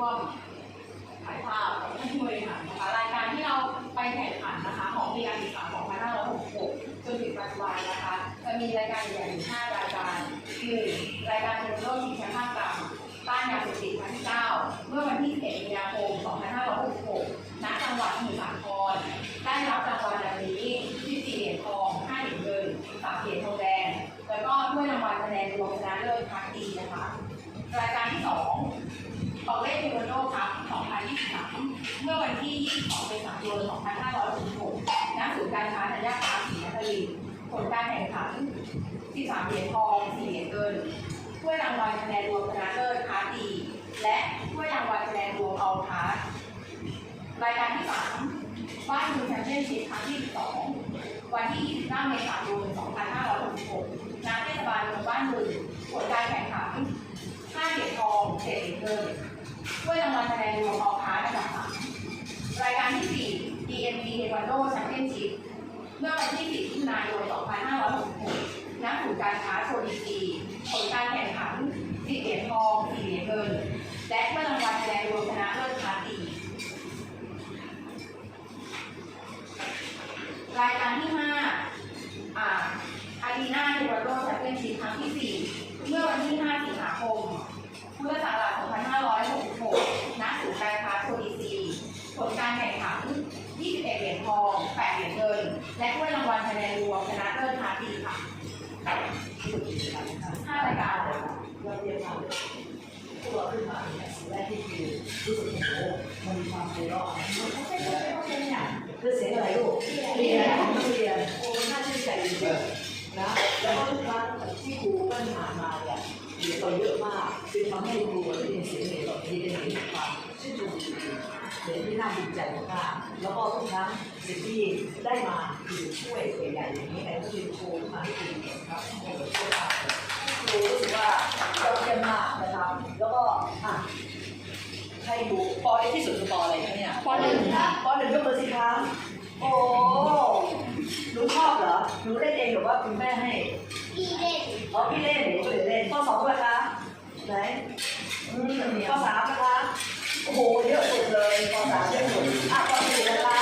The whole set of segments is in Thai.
ร่วมถ่ายภาพกับผู้บริหารนะคะรายการที่เราไปแข่งขันนะคะ ของปีการศึกษา2566จนถึงปัจจุบันนะคะ จะมีรายการใหญ่ๆอยู่5รายการหนึ่งรายการเทรนโลกชิงแชมป์ภาคกลางต้านยาเสพติดครั้งที่9เมื่อวันที่11มีนาคม2566ณจังหวัดสมุทรสาครได้รับรางวัลดังนี้14เหรียญทอง5เหรียญเงิน3เหรียญทองแดงแล้วก็ถ้วยรางวัลคะแนนรวมชนะเลิศครั้งดีนะคะ รายการที่ 2 เมื่อวันที่ 22 เมษายน 2566ณศูนย์การค้าธัญญาคารศรีนครินทร์ผลการแข่งขัน 13 เหรียญทอง 4 เหรียญเงินถ้วยรางวัลคะแนนรวมชนะเลิศคาสดี และถ้วยรางวัลคะแนนรวมเอาคาสรายการที่ 3 บ้านเมืองแชมเปี้ยนชิพครั้งที่ 12 วันที่ 29 เมษายน 2566ณเทศบาลเมืองบ้านเมืองผลการแข่งขัน 5 เหรียญทอง 7 เหรียญเงินถ้วยรางวัลคะแนนรวมเอาคาสอันดับ3รายการที่ 4 DMV Taekwondo Championship เมื่อวันที่ 4 มิถุนายน 2566ณศู 5รายการเลยค่ะเราเรียนมาเลยพวกเราขึ้นมาเนี่ยสิ่งแรกที่คือรู้สึกโอ้โหมันมีความไพเราะเขาเป็นเขาเป็นเนี่ยคือเสียงอะไรลูกเรียนของนักเรียนโอ้น่าชื่นใจจริงๆนะแล้วก็ทุกครั้งที่ครูตั้งหามาเนี่ยเรียนเราเยอะมากจึงทำให้ครูได้ยินเสียงเรียนแบบนี้ได้เห็นความชื่นชมจริงๆเสียงที่น่าภูมิใจมากแล้วก็ทุกครั้งสิ่งที่ได้มาคือช่วยใหญ่ๆอย่างนี้แต่ก็คือ อ๋อพี่เล่นหนูเลยเล่นข้อสองด้วยคะไหนอืมข้อสามนะคะโอ้โหเยอะสุดเลยข้อสามเยอะสุดอะข้อสี่นะคะ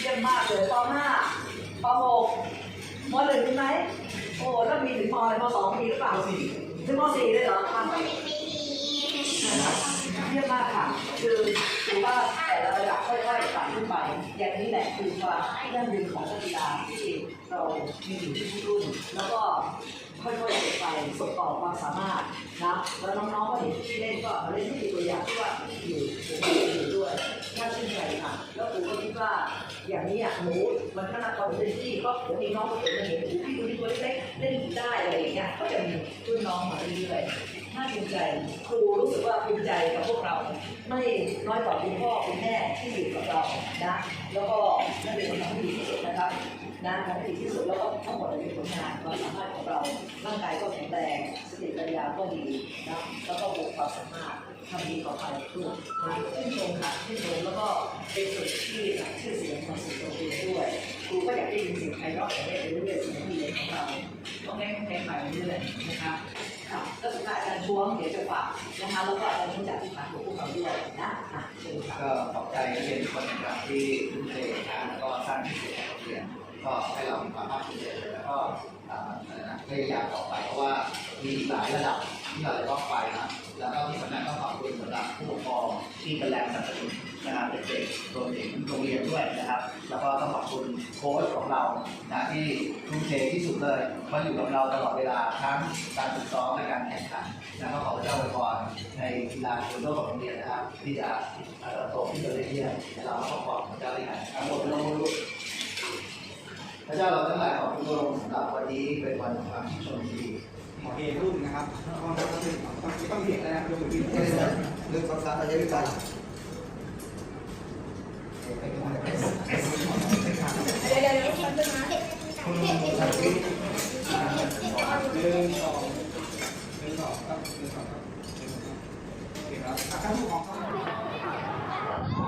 เยี่ยมมากเลยข้อห้าข้อหกมหนึ่งมีไหมโอ้แล้วมีถึงมอะไรมสองมีหรือเปล่าสี่ถึงมสี่เลยเหรอทำไม่ไม่ดีเยี่ยมมากค่ะ คือถือว่าแต่ละระดับค่อยๆไต่ขึ้นไป อย่างนี้แหละคือความยั่งยืนของนักกีฬาที่เรามีอยู่ที่ทุกรุ่นแล้วก็ ค่อยๆเก็บความสามารถนะแล้วน้องๆก็เห็นที่เล่นก็มาเล่นที่ตัวอย่างที่ว่าอยู่อยู่ด้วยน่าชื่นใจค่ะแล้วครูก็คิดว่าอย่างนี้อะหนูมันก็นักความเป็นที่ก็เดี๋ยวมีน้องคนนเห็นหนูพี่คนนี้ตัวเล็กเล่นได้อะไรอย่างเงี้ยก็จะมีรุ่นน้องมาเรื่อยๆน่าภูมิใจครูรู้สึกว่าภูมิใจกับพวกเรา ไม่น้อยกว่าคุณพ่อคุณแม่ที่อยู่กับเรานะแล้วก็นั่นเป็นผลงานที่ดีที่สุดนะครับนะทำให้ดีที่สุดแล้วก็ทั้งหมด ก็ดีนะแล้วก็บวกความสามารถทำดีต่อไปด้วยนะชื่นชมค่ะชื่นชมแล้วก็เป็นส่วนที่ชื่อเสียงของสื่อโรงเรียนด้วยครูก็อยากได้ยินเสียงไพเราะอย่างนี้เรื่อยๆเสียงที่เรีของเราต้องแก้ต้องแก้ไปเรื่อยๆนะคะค่ะก็สุดท้ายอาจารย์ช่วงเดี๋ยวจะฝากนะคะแล้วก็อาจารย์ช่วงจากที่ผ่านของพวกเราด้วยนะอะเชิญค่ะก็ขอบใจเรียนทุกคนนะครับที่ทุ่มเทนะแล้วก็สร้างชื่อเสียงให้โรงเรียน ก็ให้เรามีความภาคภูมิใจแล้วก็พยายามต่อไปเพราะว่ามีหลายระดับที่เราจะต้องไปนะแล้วก็ที่สำคัญต้อขอบคุณสำหรับผู้ปกครองที่เป็นแรงสนับสนุนนะครับเด็กๆรวมถึงโรงเรียนด้วยนะครับ แล้วก็ต้องขอบคุณโค้ชของเรานะที่ทุ่มเทที่สุดเลยมาอยู่กับเราตลอดเวลาทั้งการฝึกซ้อมและการแข่งขันแล้วก็ขอเจ้าอวยพรในกีฬาฟุตบอลของโรงเรียนนะครับ ที่จะเอ่อโตขึ้นเรื่อยๆเราก็ขอบพระเจ้าด้วยกันทั้งหมดเรารู้พระเจ้าเราทั้งหลายขอบคุณพระองค์สำหรับวันนี้เป็นวันของความชื่นชมที่ดีโอเครุ่นนะครับต้องต้องต้องต้องเห็นแล้วนะครับยกมืองเรื่องความสามารถด้วยกันเดี๋ยวเดี๋ยวเดี๋ยวฉันจะมาเห็ดเห็ดเห็ดเห็ดเห็ดหนึ่งสองหนึ่องครับองครับโอเคครับอาการผู้ของเขา